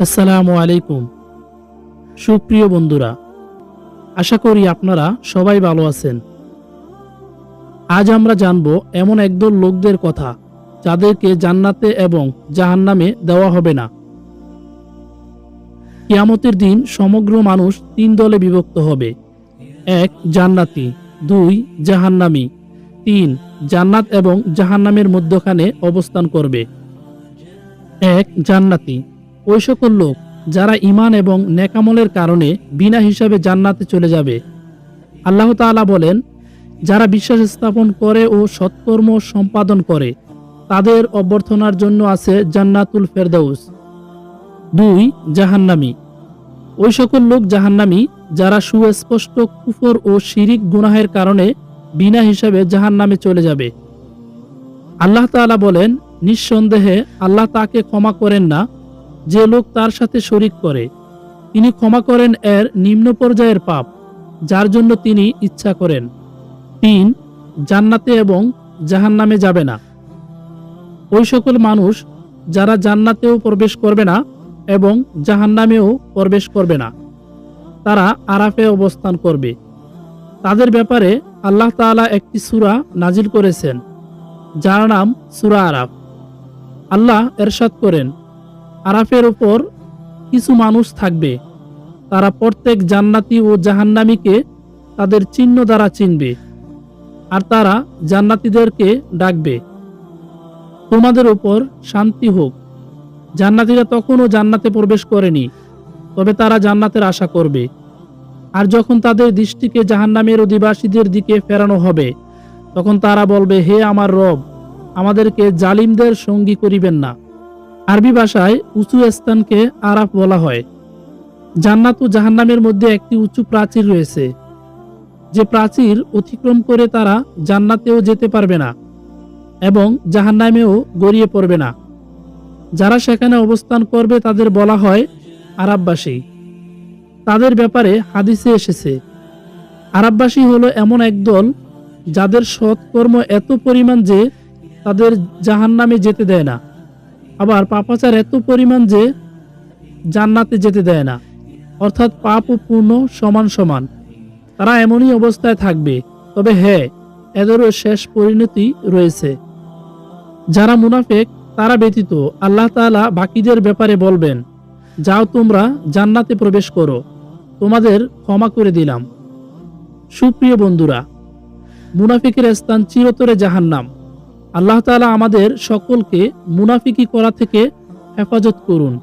আসসালামু আলাইকুম। সুপ্রিয় বন্ধুরা, আশা করি আপনারা সবাই ভালো আছেন। আজ আমরা জানব এমন একদল লোকদের কথা যাদেরকে জান্নাতে এবং জাহান্নামে দেওয়া হবে না। কিয়ামতের দিন সমগ্র মানুষ তিন দলে বিভক্ত হবে। এক, জান্নাতি, দুই, জাহান্নামি, তিন, জান্নাত এবং জাহান্নামের মধ্যখানে অবস্থান করবে। এক, জান্নাতি ওই সকল লোক যারা ইমান এবং নেকামলের কারণে বিনা হিসাবে জান্নাতে চলে যাবে। আল্লাহ তাআলা বলেন, যারা বিশ্বাস স্থাপন করে ও সৎকর্ম সম্পাদন করে, তাদের অভ্যর্থনার জন্য আছে জান্নাতুল ফেরদাউস। দুই, জাহান্নামি। ওই সকল লোক জাহান্নামি, যারা সুস্পষ্ট কুফর ও শিরিক গুনাহের কারণে বিনা হিসাবে জাহান্নামে চলে যাবে। আল্লাহ তাআলা বলেন, নিঃসন্দেহে আল্লাহ তাকে ক্ষমা করেন না যে লোক তার সাথে শরিক করে, তিনি ক্ষমা করেন এর নিম্ন পর্যায়ের পাপ, যার জন্য তিনি ইচ্ছা করেন। তিন, জান্নাতে এবং জাহান্নামে যাবে না। ওই সকল মানুষ যারা জান্নাতেও প্রবেশ করবে না এবং জাহান্নামেও প্রবেশ করবে না, তারা আরাফে অবস্থান করবে। তাদের ব্যাপারে আল্লাহ তাআলা একটি সূরা নাজিল করেছেন, যার নাম সূরা আরাফ। আল্লাহ এরশাদ করেন আরাফের উপর কিছু মানুষ থাকবে। তারা প্রত্যেক জান্নাতি ও জাহান্নামীকে তাদের চিহ্ন দ্বারা চিনবে আর তারা জান্নাতীদেরকে ডাকবে। তোমাদের উপর শান্তি হোক। জান্নাতীরা তখনও জান্নাতে প্রবেশ করেনি, তবে তারা জান্নাতের আশা করবে। আর যখন তাদের দৃষ্টিকে জাহান্নামের অধিবাসীদের দিকে ফেরানো হবে, তখন তারা বলবে, হে আমার রব, আমাদেরকে জালিমদের সঙ্গী করিবেন না। আরবি ভাষায় উঁচু স্থানকে আরাফ বলা হয়। জান্নাত ও জাহান্নামের মধ্যে একটি উঁচু প্রাচীর রয়েছে। যে প্রাচীর অতিক্রম করে তারা জান্নাতেও যেতে পারবে না এবং জাহান্নামেও গড়িয়ে পড়বে না। যারা সেখানে অবস্থান করবে তাদের বলা হয় আরববাসী তাদের ব্যাপারে হাদিসে এসেছে আরববাসী হলো এমন একদল যাদের সৎকর্ম এত পরিমাণ যে তাদের জাহান্নামে যেতে দেয় না। আবার পাপাচার এত পরিমাণ যে জান্নাতে যেতে দেয় না। অর্থাৎ পাপ ও পূর্ণ, সমান সমান। তারা এমনই অবস্থায় থাকবে। তবে হ্যাঁ এদেরও শেষ পরিণতি রয়েছে। যারা মুনাফেক, তারা ব্যতীত আল্লাহ তাআলা বাকিদের ব্যাপারে বলবেন, যাও তোমরা জান্নাতে প্রবেশ করো। তোমাদের ক্ষমা করে দিলাম। সুপ্রিয় বন্ধুরা, মুনাফিকের স্থান চিরতরে জাহান্নাম। আল্লাহ তালা আমাদের সকলকে মুনাফিকি করা থেকে হেফাজত করুন।